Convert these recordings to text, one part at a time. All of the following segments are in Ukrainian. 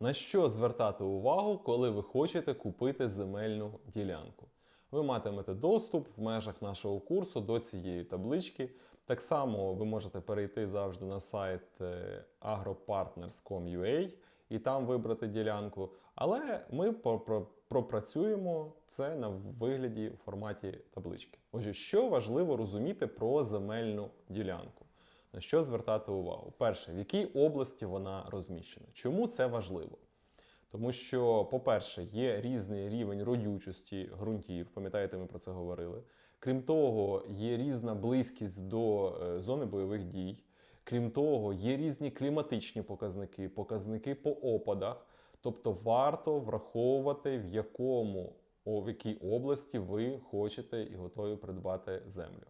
На що звертати увагу, коли ви хочете купити земельну ділянку? Ви матимете доступ в межах нашого курсу до цієї таблички. Так само ви можете перейти завжди на сайт е, agropartners.com.ua і там вибрати ділянку. Але ми пропрацюємо це на вигляді в форматі таблички. Отже, що важливо розуміти про земельну ділянку? На що звертати увагу? Перше, в якій області вона розміщена? Чому це важливо? Тому що, по-перше, є різний рівень родючості ґрунтів, пам'ятаєте, ми про це говорили. Крім того, є різна близькість до е, зони бойових дій. Крім того, є різні кліматичні показники, показники по опадах. Тобто варто враховувати, в якому в якій області ви хочете і готові придбати землю.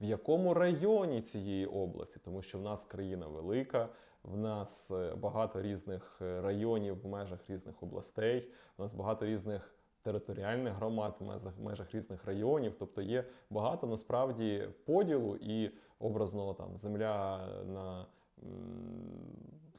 В якому районі цієї області, тому що в нас країна велика, в нас е, багато різних е, районів в межах різних областей, в нас багато різних територіальних громад в межах, різних районів. Тобто є багато насправді поділу і образно там земля на.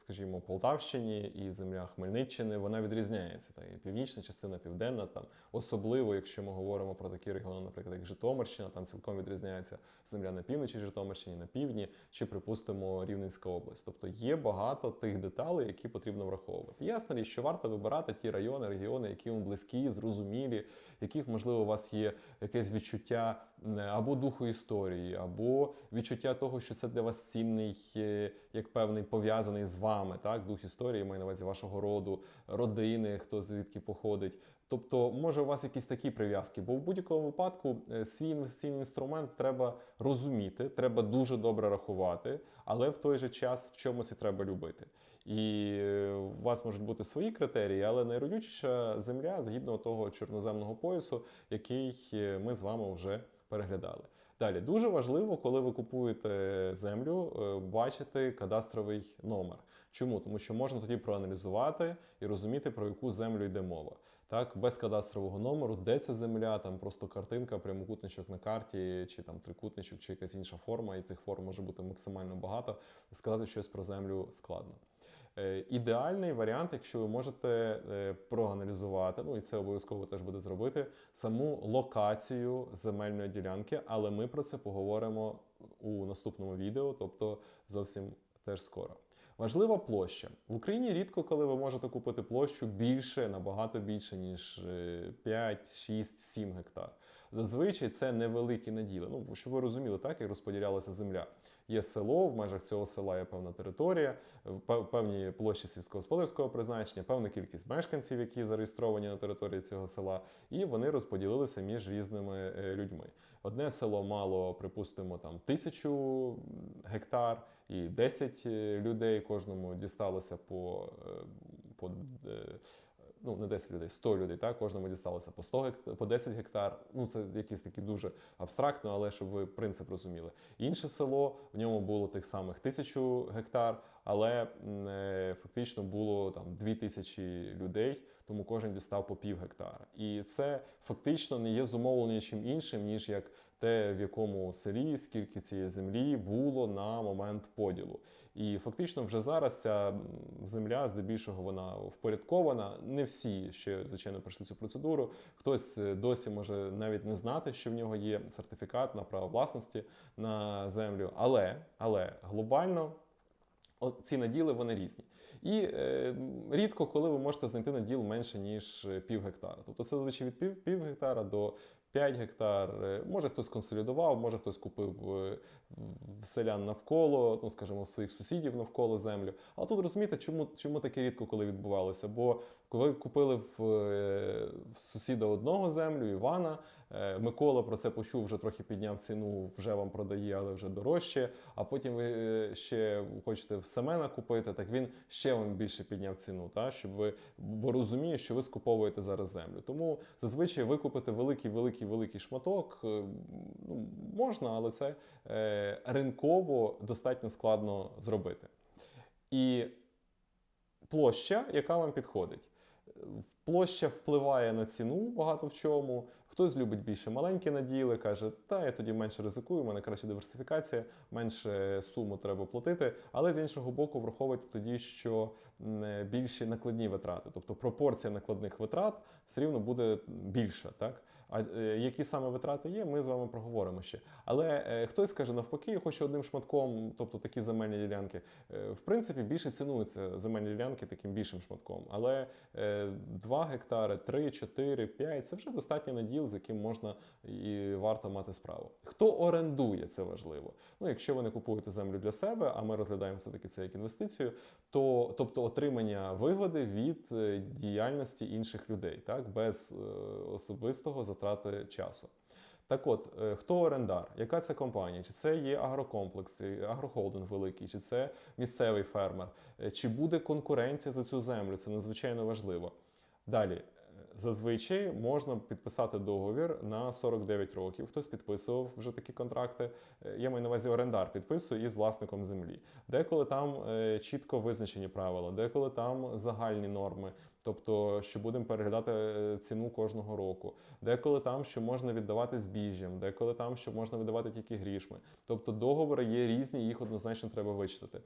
Скажімо, Полтавщині і земля Хмельниччини вона відрізняється. Так, і північна частина, південна, там особливо, якщо ми говоримо про такі регіони, наприклад, як Житомирщина, там цілком відрізняється земля на півночі Житомирщині, на півдні, чи припустимо Рівненська область. Тобто є багато тих деталей, які потрібно враховувати. Ясно річ, що варто вибирати ті райони, регіони, які вам близькі, зрозумілі, яких можливо у вас є якесь відчуття або духу історії, або відчуття того, що це для вас цінний, е, як певний пов'язаний з вами, так дух історії має на увазі вашого роду, родини, хто звідки походить. Тобто, може у вас якісь такі прив'язки, бо в будь-якому випадку е, свій інвестиційний інструмент треба розуміти, треба дуже добре рахувати, але в той же час в чомусь і треба любити. І е, у вас можуть бути свої критерії, але найродючіша земля згідно того чорноземного поясу, який е, ми з вами вже переглядали. Далі дуже важливо, коли ви купуєте землю, бачити кадастровий номер. Чому? Тому що можна тоді проаналізувати і розуміти, про яку землю йде мова. Так, без кадастрового номеру, де ця земля, там просто картинка, прямокутничок на карті, чи там трикутничок, чи якась інша форма, і тих форм може бути максимально багато. Сказати щось про землю складно. Е, Ідеальний варіант, якщо ви можете е, проаналізувати, ну і це обов'язково теж буде зробити, саму локацію земельної ділянки, але ми про це поговоримо у наступному відео, тобто зовсім теж скоро. Важлива площа. В Україні рідко, коли ви можете купити площу більше, набагато більше, ніж е, 5, 6, 7 гектар. Зазвичай це невеликі наділи. Ну, щоб ви розуміли, так, як розподілялася земля. Є село, в межах цього села є певна територія, пев- певні площі сільськогосподарського призначення, певна кількість мешканців, які зареєстровані на території цього села, і вони розподілилися між різними е, людьми. Одне село мало, припустимо, там тисячу гектар, і 10 е, людей кожному дісталося по, е, по ну не 10 людей, 100 людей, так, кожному дісталося по 100 гектар, по 10 гектар. Ну це якісь такі дуже абстрактно, але щоб ви принцип розуміли. Інше село в ньому було тих самих тисячу гектар, але м, е, фактично було там 2000 людей, тому кожен дістав по пів гектара. І це фактично не є зумовлено чим іншим, ніж як те, в якому селі, скільки цієї землі було на момент поділу. І фактично вже зараз ця земля, здебільшого, вона впорядкована. Не всі ще, звичайно, пройшли цю процедуру. Хтось е, досі може навіть не знати, що в нього є сертифікат на право власності на землю. Але, але глобально ці наділи вони різні. І е, рідко, коли ви можете знайти наділ менше, ніж е, пів гектара. Тобто це зазвичай від пів, пів гектара до 5 гектар. Е, Може хтось консолідував, може хтось купив селян навколо, ну скажімо, в своїх сусідів навколо землю. Але тут розумієте, чому, чому таке рідко коли відбувалося? Бо коли купили в, е, в сусіда одного землю, Івана, е, Микола про це почув, вже трохи підняв ціну, вже вам продає, але вже дорожче. А потім ви е, ще хочете в Семена купити, так він ще вам більше підняв ціну, та, щоб ви, бо розуміє, що ви скуповуєте зараз землю. Тому зазвичай викупити великий, великий, великий шматок ну, можна, але це ринково достатньо складно зробити. І площа, яка вам підходить. Площа впливає на ціну багато в чому. Хтось любить більше маленькі наділи, каже, та я тоді менше ризикую, у мене краще диверсифікація, менше суму треба платити. Але з іншого боку, враховуйте тоді, що е, більші накладні витрати, тобто пропорція накладних витрат все рівно буде більша. Так? А е, які саме витрати є, ми з вами проговоримо ще. Але е, хтось каже навпаки, я хочу одним шматком, тобто такі земельні ділянки. Е, в принципі, більше цінуються земельні ділянки таким більшим шматком. Але е, 2 гектари, 3, 4, 5 це вже достатньо наділ, з яким можна і варто мати справу. Хто орендує, це важливо. Ну, якщо ви не купуєте землю для себе, а ми розглядаємо все таки це як інвестицію, то тобто отримання вигоди від е, діяльності інших людей, так без е, особистого затрати часу. Так от, е, хто орендар? Яка це компанія? Чи це є агрокомплекс, агрохолдинг великий, чи це місцевий фермер, чи буде конкуренція за цю землю? Це надзвичайно важливо. Далі, зазвичай можна підписати договір на 49 років. Хтось підписував вже такі контракти. Е, Я маю на увазі орендар підписує із власником землі. Деколи там е, чітко визначені правила, деколи там загальні норми. Тобто, що будемо переглядати е, ціну кожного року, деколи там, що можна віддавати збіжжям, деколи там, що можна видавати тільки грішми. Тобто договори є різні, їх однозначно треба вичитати.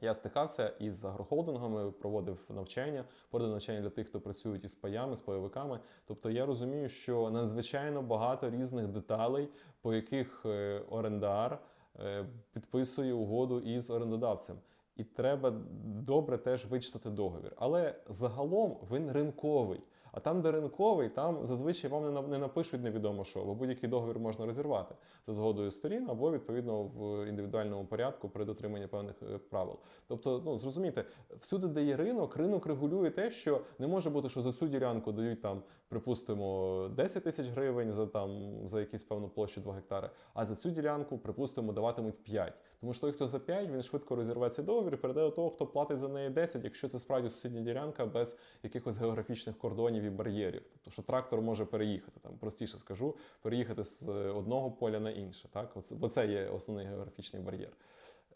Я стикався із агрохолдингами, проводив навчання, проводив навчання для тих, хто працюють із паями, з пайовиками. Тобто я розумію, що надзвичайно багато різних деталей, по яких е, орендар е, підписує угоду із орендодавцем. І треба добре теж вичитати договір. Але загалом він ринковий. А там, де ринковий, там зазвичай вам не на- не напишуть невідомо що, бо будь-який договір можна розірвати за згодою сторін або відповідно в індивідуальному порядку при дотриманні певних е, правил. Тобто, ну зрозумійте, всюди, де є ринок, ринок регулює те, що не може бути, що за цю ділянку дають там, припустимо, 10 тисяч гривень за там за якусь певну площу 2 гектари, а за цю ділянку, припустимо, даватимуть 5. Тому що той, хто за 5, він швидко розірве цей договір і передає до того, хто платить за неї 10, якщо це справді сусідня ділянка без якихось географічних кордонів і бар'єрів. Тобто, що трактор може переїхати, там простіше скажу, переїхати з одного поля на інше. Так, Оце, бо це є основний географічний бар'єр.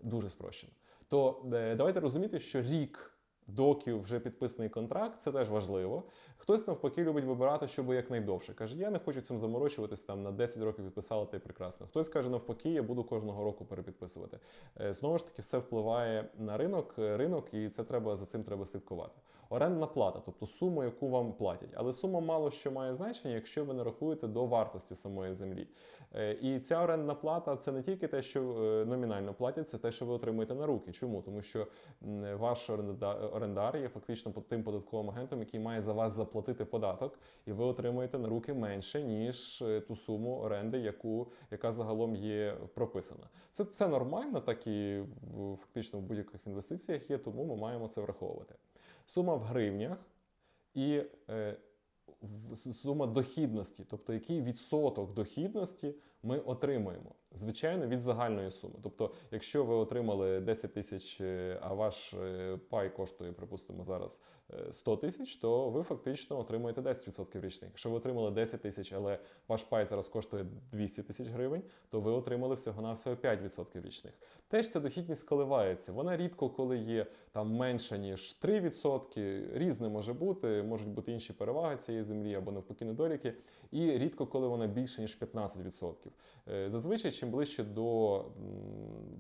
Дуже спрощено. То е, давайте розуміти, що рік. Доки вже підписаний контракт, це теж важливо. Хтось навпаки любить вибирати, щоб якнайдовше. Каже, я не хочу цим заморочуватись там на 10 років підписала, та й прекрасно. Хтось каже, навпаки, я буду кожного року перепідписувати. Е, Знову ж таки, все впливає на ринок, е, ринок, і це треба за цим треба слідкувати. Орендна плата, тобто сума, яку вам платять. Але сума мало що має значення, якщо ви не рахуєте до вартості самої землі. Е, І ця орендна плата це не тільки те, що е, номінально платять, це те, що ви отримуєте на руки. Чому? Тому що ваш орендар є фактично тим податковим агентом, який має за вас заплатити податок, і ви отримуєте на руки менше, ніж е, ту суму оренди, яку, яка загалом є прописана. Це, це нормально, так і в фактично в будь-яких інвестиціях є, тому ми маємо це враховувати. Сума в гривнях і е, сума дохідності, тобто який відсоток дохідності ми отримуємо. Звичайно, від загальної суми. Тобто, якщо ви отримали 10 тисяч, е, а ваш е, пай коштує, припустимо, зараз е, 100 тисяч, то ви фактично отримуєте 10% річних. Якщо ви отримали 10 тисяч, але ваш пай зараз коштує 200 тисяч гривень, то ви отримали всього-навсього 5% річних. Теж ця дохідність коливається. Вона рідко коли є там менше, ніж 3%, різне може бути, можуть бути інші переваги цієї землі або навпаки недоліки, і рідко коли вона більше, ніж 15%. Е, Зазвичай, чим ближче до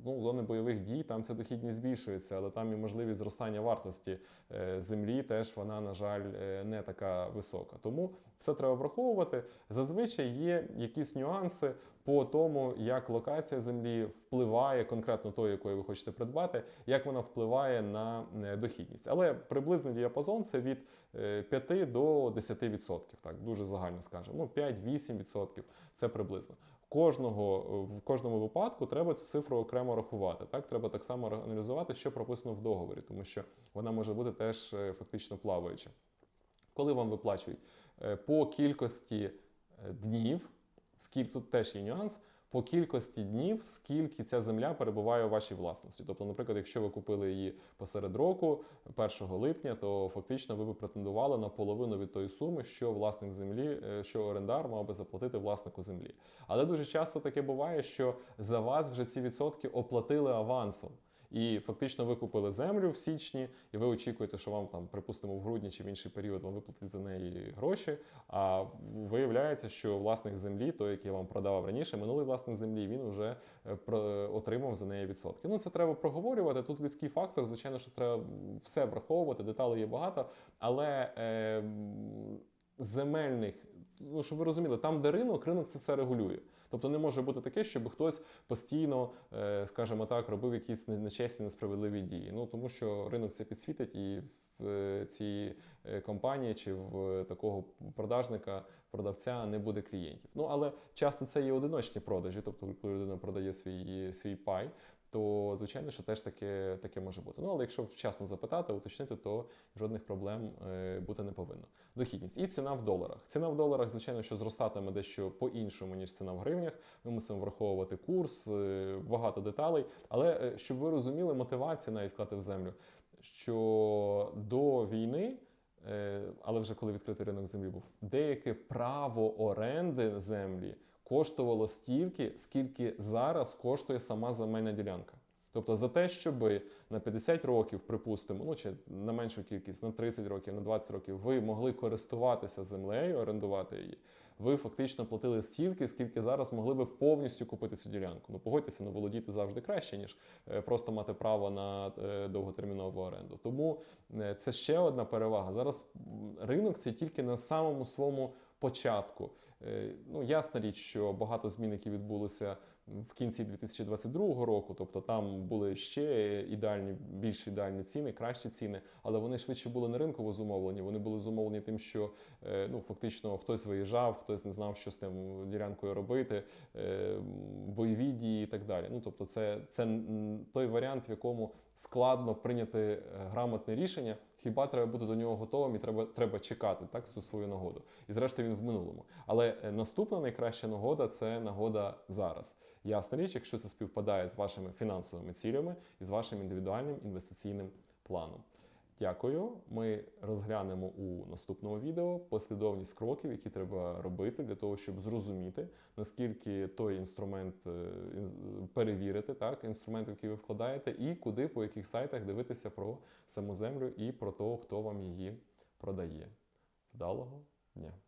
ну, зони бойових дій, там ця дохідність збільшується, але там і можливість зростання вартості е, землі теж вона, на жаль, е, не така висока. Тому все треба враховувати. Зазвичай є якісь нюанси по тому, як локація землі впливає конкретно тої, якої ви хочете придбати, як вона впливає на е, дохідність. Але приблизний діапазон це від е, 5 до 10%, так дуже загально скажемо. Ну 5-8% це приблизно. Кожного в кожному випадку треба цю цифру окремо рахувати. Так треба так само аналізувати, що прописано в договорі, тому що вона може бути теж е, фактично плаваюча. Коли вам виплачують Е, по кількості е, днів, скільки тут теж є нюанс. По кількості днів, скільки ця земля перебуває у вашій власності. Тобто, наприклад, якщо ви купили її посеред року, 1 липня, то фактично ви б претендували на половину від тої суми, що власник землі, е, що орендар мав би заплатити власнику землі. Але дуже часто таке буває, що за вас вже ці відсотки оплатили авансом. І фактично ви купили землю в січні, і ви очікуєте, що вам там, припустимо, в грудні чи в інший період вам виплатять за неї гроші. А виявляється, що власник землі, той, який вам продавав раніше, минулий власник землі, він вже е, отримав за неї відсотки. Ну це треба проговорювати. Тут людський фактор, звичайно, що треба все враховувати, деталей є багато, але е, земельних, ну щоб ви розуміли, там, де ринок, ринок це все регулює. Тобто не може бути таке, щоб хтось постійно, е, скажімо так, робив якісь нечесні, несправедливі дії. Ну тому що ринок це підсвітить, і в е, цій е, компанії чи в такого продажника, продавця не буде клієнтів. Ну але часто це є одиночні продажі, тобто коли людина продає свій, свій пай. То звичайно, що теж таке, таке може бути. Ну але якщо вчасно запитати, уточнити, то жодних проблем е, бути не повинно. Дохідність і ціна в доларах. Ціна в доларах, звичайно, що зростатиме дещо по-іншому, ніж ціна в гривнях. Ми мусимо враховувати курс, е, багато деталей. Але е, щоб ви розуміли, мотивація навіть вклати в землю, що до війни. Але вже коли відкритий ринок землі був, деяке право оренди землі коштувало стільки, скільки зараз коштує сама земельна ділянка. Тобто за те, щоб на 50 років, припустимо, ну чи на меншу кількість, на 30 років, на 20 років, ви могли користуватися землею, орендувати її, ви фактично платили стільки, скільки зараз могли би повністю купити цю ділянку. Ну погодьтеся, ну володіти завжди краще, ніж е, просто мати право на е, довготермінову оренду. Тому е, це ще одна перевага. Зараз ринок це тільки на самому своєму початку. Е, Ну, ясна річ, що багато змін, які відбулися в кінці 2022 року, тобто там були ще ідеальні, більш ідеальні ціни, кращі ціни, але вони швидше були не ринково зумовлені. Вони були зумовлені тим, що е, ну фактично хтось виїжджав, хтось не знав, що з тим ділянкою робити, е, бойові дії і так далі. Ну тобто, це, це той варіант, в якому складно прийняти е, грамотне рішення. Хіба треба бути до нього готовим і треба, треба чекати так цю свою нагоду. І зрештою він в минулому. Але е, наступна найкраща нагода це нагода зараз. Ясна річ, якщо це співпадає з вашими фінансовими цілями і з вашим індивідуальним інвестиційним планом. Дякую. Ми розглянемо у наступному відео послідовність кроків, які треба робити для того, щоб зрозуміти, наскільки той інструмент е, перевірити, так, інструмент, який ви вкладаєте, і куди, по яких сайтах дивитися про саму землю і про того, хто вам її продає. Вдалого дня!